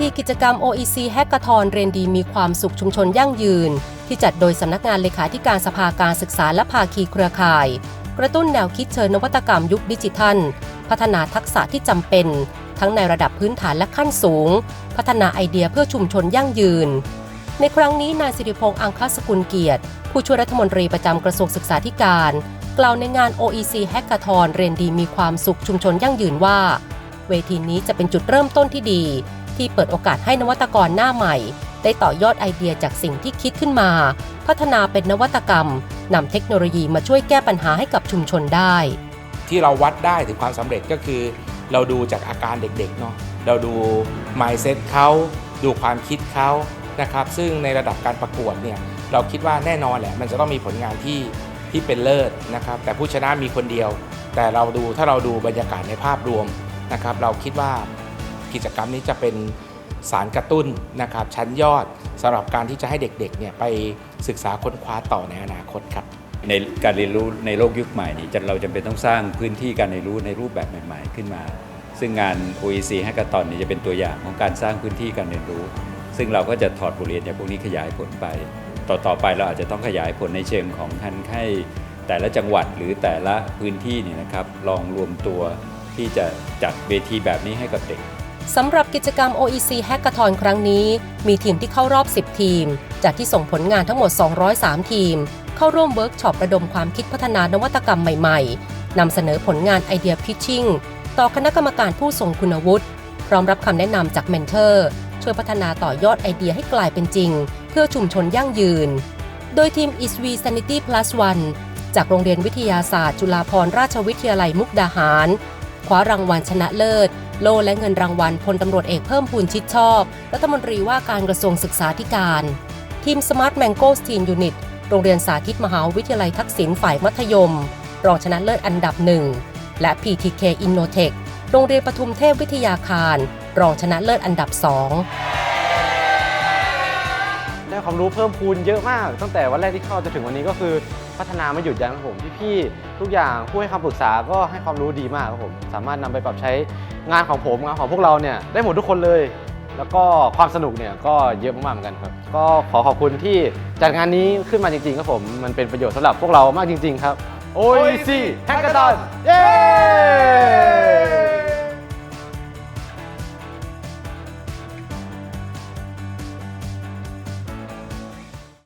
ทีกิจกรรม OEC Hackathon เรียนดีมีความสุขชุมชนยั่งยืน ที่จัดโดยสำนักงานเลขาธิการสภาการศึกษาและภาคีเครือข่าย กระตุ้นแนวคิดเชิญนวัตกรรมยุคดิจิทัล พัฒนาทักษะที่จำเป็น ทั้งในระดับพื้นฐานและขั้นสูง พัฒนาไอเดียเพื่อชุมชนยั่งยืน ในครั้งนี้นายสิริพงษ์อังคสกุลเกียรติ ผู้ช่วยรัฐมนตรีประจำกระทรวงศึกษาธิการ กล่าวในงาน OEC Hackathon เรียนดีมีความสุขชุมชนยั่งยืนว่า เวทีนี้จะเป็นจุดเริ่มต้นที่ดี ที่เปิดโอกาสให้นวัตกรหน้าใหม่ ได้ต่อยอดไอเดียจากสิ่งที่คิดขึ้นมา พัฒนาเป็นนวัตกรรมนำเทคโนโลยีมาช่วยแก้ปัญหาให้กับชุมชนได้ ที่เราวัดได้ถึงความสำเร็จก็คือ เราดูจากอาการเด็กๆเนาะเราดู mindset เขาดูความคิดเขานะครับ ซึ่งในระดับการประกวดเนี่ยเราคิดว่าแน่นอนแหละ มันจะต้องมีผลงานที่ที่เป็นเลิศนะครับ แต่ผู้ชนะมีคนเดียว แต่เราดูถ้าเราดูบรรยากาศในภาพรวมนะครับ เราคิดว่า กิจกรรมนี้จะเป็นสารกระตุ้นนะครับชั้นยอดสำหรับการที่จะให้เด็กๆเนี่ยไปศึกษาค้นคว้าต่อในอนาคตครับ ในการเรียนรู้ในโลกยุคใหม่นี้เราจำเป็นต้องสร้างพื้นที่การเรียนรู้ในรูปแบบใหม่ ๆ ขึ้นมา ซึ่งงาน OEC Hackathon นี้จะเป็นตัวอย่างของการสร้างพื้นที่การเรียนรู้ ซึ่งเราก็จะถอดบทเรียนจากพวกนี้ขยายผลไป ต่อต่อไปเราอาจจะต้องขยายผลในเชิงของทันให้แต่ละจังหวัดหรือแต่ละพื้นที่นี่นะครับลองรวมตัวที่จะจัดเวทีแบบนี้ให้กับเด็ก สำหรับกิจกรรม OEC Hackathon ครั้งนี้ มีทีมที่เข้ารอบ 10 ทีม จากที่ส่งผลงานทั้งหมด 203 ทีม เข้าร่วมเวิร์กช็อประดมความคิดพัฒนานวัตกรรมใหม่ๆนำเสนอผลงานไอเดียพิชชิ่งต่อคณะกรรมการผู้ทรงคุณวุฒิพร้อมรับคำแนะนำจากเมนเทอร์ ช่วยพัฒนาต่อยอดไอเดียให้กลายเป็นจริง เพื่อชุมชนยั่งยืน โดยทีม i s w e Sanity Plus One จากโรงเรียนวิทยาศาสตร์ จุฬาภรณราชวิทยาลัยมุกดาหาร คว้ารางวัลชนะเลิศ โล่และเงินรางวัลพลตำรวจเอกเพิ่มพูนชิดชอบ รัฐมนตรีว่าการกระทรวงศึกษาธิการ ทีม Smart Mango Teen Unit โรงเรียนสาธิตมหาวิทยาลัยทักษิณฝ่ายมัธยม รองชนะเลิศอันดับหนึ่งและ PTK Innotech โรงเรียนปทุมเทพวิทยาคาร รองชนะเลิศอันดับสอง ได้ความรู้เพิ่มพูนเยอะมาก ตั้งแต่วันแรกที่เข้าจนถึงวันนี้ก็คือพัฒนาไม่หยุดยั้งครับผมพี่ๆทุกอย่างผู้ให้คำปรึกษาก็ให้ความรู้ดีมากครับผมสามารถนำไปปรับใช้งานของผมงานของพวกเราเนี่ยได้หมดทุกคนเลย แล้วก็ความสนุกเนี่ยก็เยอะมากๆเหมือนกันครับ ก็ขอขอบคุณที่จัดงานนี้ขึ้นมาจริงๆครับผมมันเป็นประโยชน์สำหรับพวกเรามากจริง ๆ ครับ OEC Hackathon เย้